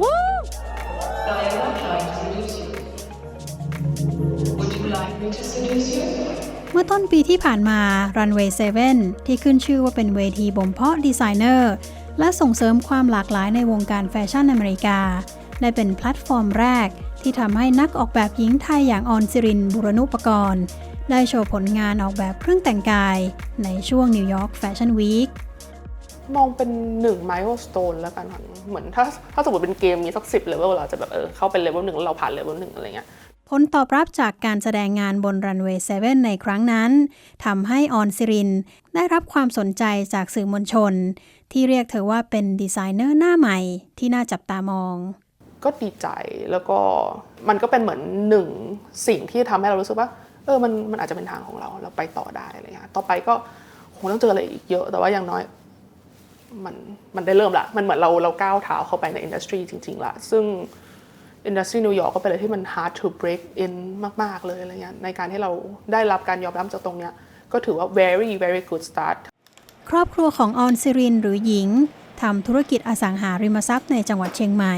I am not trying to seduce you. Would you like me to seduce you? เมื่อต้นปีที่ผ่านมา Runway 7 ที่ขึ้นชื่อว่าเป็นเวทีบ่มเพาะดีไซเนอร์ และส่งเสริมความหลากหลายในวงการแฟชั่นอเมริกา ได้เป็นแพลตฟอร์มแรก ที่ทำให้นักออกแบบหญิงไทยอย่างออนซิริน บุรณุปกรณ์ ได้โชว์ผลงานออกแบบเครื่องแต่งกาย ในช่วงนิวยอร์กแฟชั่นวีค มองเป็นหนึ่งไม l ์สโตนแล้วกันค่ะเหมือนถ้าถ้าสมมติเป็นเกมมีสักสิบเลเวลเราจะแบบเออเข้าเป็นเลเวลหนึ่งแล้วเราผ่านเลเวลหนึ่งอะไรเงี้ยผลตอบรับจากการแสดงงานบนรันเวย์7ในครั้งนั้นทำให้ออนซิริน ได้รับความสนใจจากสื่อมวลชน ที่เรียกเธอว่าเป็นดีไซเนอร์หน้าใหม่ที่น่าจับตามอง ก็ดีใจแล้วก็มันก็เป็นเหมือนหนึ่งสิ่งที่ทำให้เรารู้สึกว่า เออมันมันอาจจะเป็นทางของเราเราไปต่อได้อะไรเงี้ยต่อไปก็คงต้องเจออะไรอีกเยอะแต่ว่าอย่างน้อย มันมันได้เริ่มละ มันเหมือนเราเราก้าวเท้าเข้าไปในอินดัสทรีจริง ๆละซึ่งอินดัสทรีนิวยอร์กก็เป็นอะไรที่มัน hard to break in มาก ๆ เลยอะไรเงี้ยในการที่เราได้รับการยอมรับจากตรงเนี้ยก็ถือว่า very very good start ครอบครัวของออนซิรินหรือหญิงทำธุรกิจอสังหาริมทรัพย์ในจังหวัดเชียงใหม่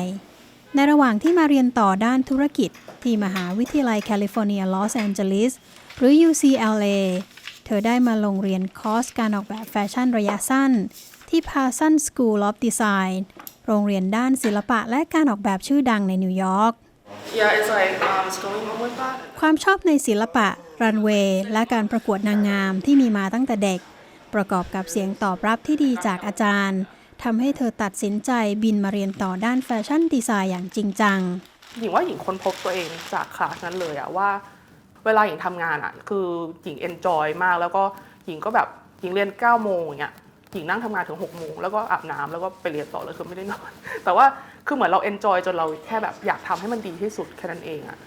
ในระหว่างที่มาเรียนต่อด้านธุรกิจที่มหาวิทยาลัยแคลิฟอร์เนียลอสแอนเจลิสหรือ UCLA เธอได้มาลงเรียนคอร์สการออกแบบแฟชั่นระยะสั้น ที่ Parson School of Design โรงเรียนด้านศิลปะและการออกแบบชื่อดังในนิวยอร์ก yeah it's like um, it's going on with that ความชอบในศิลปะ รันเวย์และการประกวดนางงามที่มีมาตั้งแต่เด็ก ประกอบกับเสียงตอบรับที่ดีจากอาจารย์ทำให้เธอตัดสินใจบินมาเรียนต่อด้านแฟชั่นดีไซน์อย่างจริงจัง หญิงว่าหญิงค้นพบตัวเองจากคลาสนั้นเลยอะว่า เวลาหญิงทำงานอะคือหญิงเอนจอยมากแล้วก็หญิงก็แบบหญิงเรียน9ก้าโมงอย่างเงี้ย หญิงนั่งทำงานถึง6กโมงแล้วก็อาบน้ำแล้วก็ไปเรียนต่อเลยคือไม่ได้นอน แต่ว่าคือเหมือนเราเอนจอยจนเราแค่แบบอยากทำให้มันดีที่สุดแค่นั้นเองอะ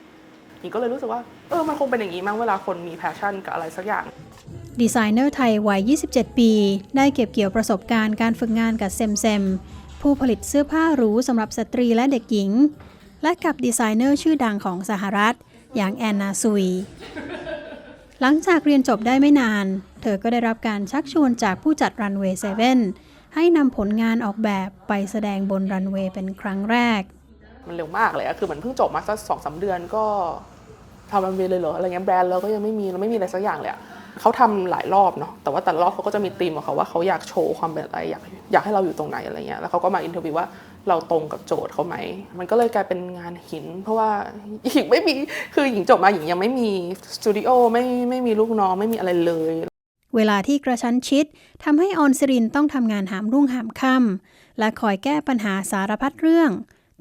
หญิงก็เลยรู้สึกว่าเออมันคงเป็นอย่างนี้มั้งเวลาคนมีแพชชั่นกับอะไรสักอย่างดีไซเนอร์ไทยวัย 27 ปี ได้เก็บเกี่ยวประสบการณ์การฝึกงานกับเซมเซมผู้ผลิตเสื้อผ้าหรูสำหรับสตรีและเด็กหญิง และกับดีไซเนอร์ชื่อดังของสหรัฐ อย่างแอนนาซุย หลังจากเรียนจบได้ไม่นาน เธอก็ได้รับการชักชวนจากผู้จัดรันเวย์7ให้นำผลงานออกแบบไปแสดงบนรันเวย์เป็นครั้งแรก มันเร็วมากเลยอะคือเหมือนเพิ่งจบมาสักสองสาเดือนก็ทำรันเวย์เลยเหรออะไรเงี้ยแบรนด์เราก็ยังไม่มีเราไม่มีอะไรสักอย่างเลยอะเขาทำหลายรอบเนาะแต่ว่าแต่ละรอบเขาก็จะมีธีมของเขาว่าเขาอยากโชว์ความเป็นอะไรอยากอยากให้เราอยู่ตรงไหนอะไรเงี้ยแล้วเขาก็มาอินเทอร์วิวว่าเราตรงกับโจทย์เขาไหม มันก็เลยกลายเป็นงานหิน เพราะว่าหญิงไม่มีคือหญิงจบมาหญิงยังไม่มีสตูดิโอไม่ไม่มีลูกน้องไม่มีอะไรเลย เวลาที่กระชั้นชิดทำให้ออนซิรินต้องทำงานหามรุ่งหามค่ำและคอยแก้ปัญหาสารพัดเรื่อง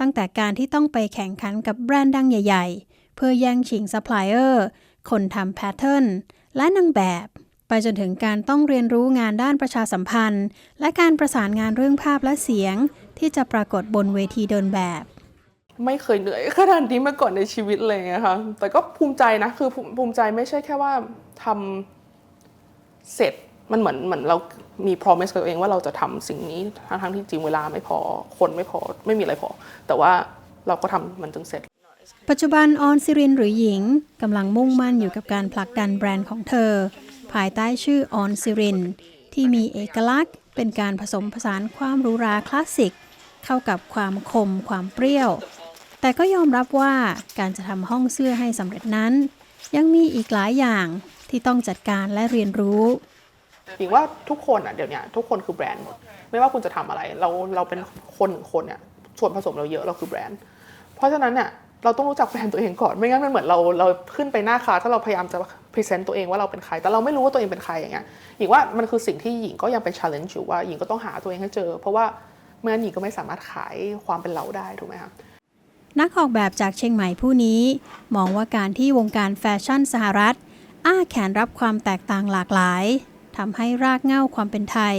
ตั้งแต่การที่ต้องไปแข่งขันกับแบรนด์ดังใหญ่ ๆ เพื่อแย่งชิงซัพพลายเออร์คนทำแพทเทิร์นและนางแบบ ไปจนถึงการต้องเรียนรู้งานด้านประชาสัมพันธ์ และการประสานงานเรื่องภาพและเสียง ที่จะปรากฏบนเวทีเดินแบบไม่เคยเหนื่อยขนาดนี้มาก่อนในชีวิตเลยนะคะแต่ก็ภูมิใจนะ คือภูภูมิใจไม่ใช่แค่ว่าทำ เสร็จมันเหมือนเหมือนเรามี promise กับตัวเองว่าเราจะทำสิ่งนี้ทั้งทั้งๆที่จริงเวลาไม่พอคนไม่พอไม่มีอะไรพอ แต่ว่าเราก็ทำมันจนเสร็จ ปัจจุบันออนซิรินหรือหญิงกำลังมุ่งมั่นอยู่กับการผลักดันแบรนด์ของเธอ ภายใต้ชื่อออนซิรินที่มีเอกลักษณ์ เป็นการผสมผสานความรูราคลาสสิก เข้ากับความคมความเปรี้ยว แต่ก็ยอมรับว่าการจะทำห้องเสื้อให้สำเร็จนั้น ยังมีอีกหลายอย่าง ที่ต้องจัดการและเรียนรู้หญิงว่าทุกคนอะเดี๋ยวเนี้ยทุกคนคือแบรนด์หมดไม่ว่าคุณจะทำอะไร เราเราเป็นคนหนึ่งคนเนี่ยส่วนผสมเราเยอะเราคือแบรนด์ เพราะฉะนั้นเนี่ยเราต้องรู้จักแบรนด์ตัวเองก่อนไม่งั้นมันเหมือนเราเราขึ้นไปหน้าคลาสถ้าเราพยายามจะพรีเซนต์ตัวเองว่าเราเป็นใคร แต่เราไม่รู้ว่าตัวเองเป็นใครอย่างเงี้ยหญิงว่ามันคือสิ่งที่หญิงก็ยังเป็น challenge อยู่ว่าหญิงก็ต้องหาตัวเองให้เจอ เพราะว่าไม่งั้นหญิงก็ไม่สามารถขายความเป็นเราได้ถูกไหมคะนักออกแบบจากเชียงใหม่ผู้นี้ มองว่าการที่วงการแฟชั่นสหรัฐ อ้าแขนรับความแตกต่างหลากหลายทำให้รากเง้าความเป็นไทย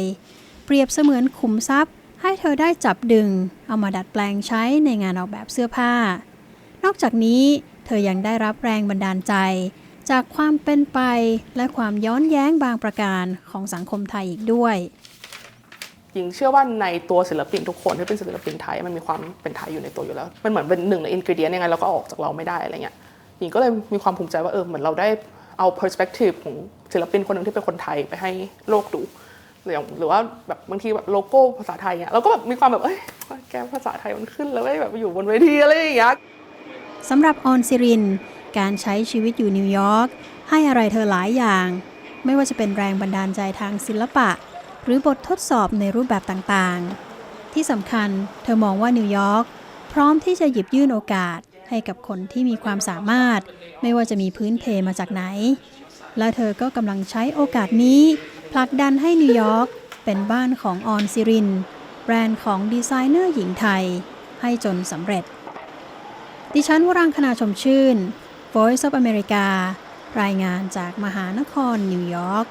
เปรียบเสมือนขุมทรัพย์ ให้เธอได้จับดึง เอามาดัดแปลงใช้ในงานออกแบบเสื้อผ้า นอกจากนี้เธอยังได้รับแรงบันดาลใจ จากความเป็นไปและความย้อนแย้งบางประการของสังคมไทยอีกด้วยหญิงเชื่อว่าในตัวศิลปินทุกคนที่เป็นศิลปินไทยมันมีความเป็นไทยอยู่ในตัวอยู่แล้ว มันเหมือนเป็นหนึ่งในอินกิเดียนยังไงเราก็ออกจากเราไม่ได้อะไรเงี้ยหญิงก็เลยมีความภูมิใจว่าเออเหมือนเราได้ เอา perspective ของศิลปินคนหนึ่งที่เป็นคนไทยไปให้โลกดูหรือว่าแบบบางทีแบบโลโก้ภาษาไทยเงี้ยเราก็แบบมีความแบบเอ้ยแกภาษาไทยมันขึ้นแล้วไม่แบบอยู่บนเวทีอะไรอย่างเงี้ยสำหรับออนซิริน การใช้ชีวิตอยู่นิวยอร์กให้อะไรเธอหลายอย่าง ไม่ว่าจะเป็นแรงบันดาลใจทางศิลปะ หรือบททดสอบในรูปแบบต่างๆ ที่สำคัญเธอมองว่านิวยอร์กพร้อมที่จะหยิบยื่นโอกาส ให้กับคนที่มีความสามารถ ไม่ว่าจะมีพื้นเพมาจากไหน และเธอก็กำลังใช้โอกาสนี้ผลักดันให้นิวยอร์กเป็นบ้านของออนซิริน แบรนด์ของดีไซเนอร์หญิงไทย ให้จนสำเร็จ ดิฉันวรังคณาชมชื่น Voice of America รายงานจากมหานครนิวยอร์ก